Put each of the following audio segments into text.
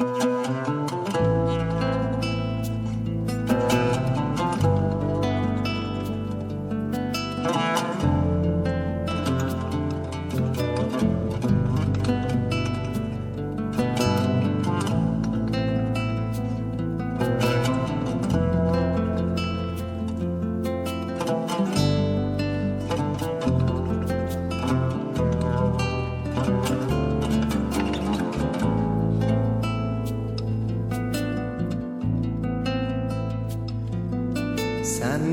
Música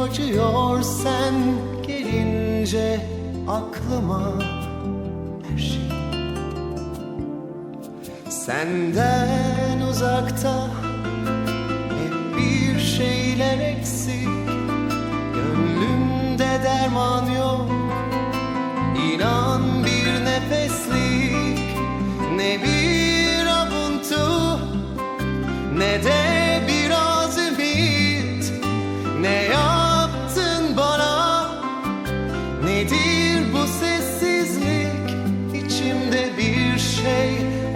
acıyor sen gelince aklıma her şey. Senden uzakta hep bir şeyler eksik. Gönlümde derman yok. İnan bir nefeslik. Ne bir avuntu Ne de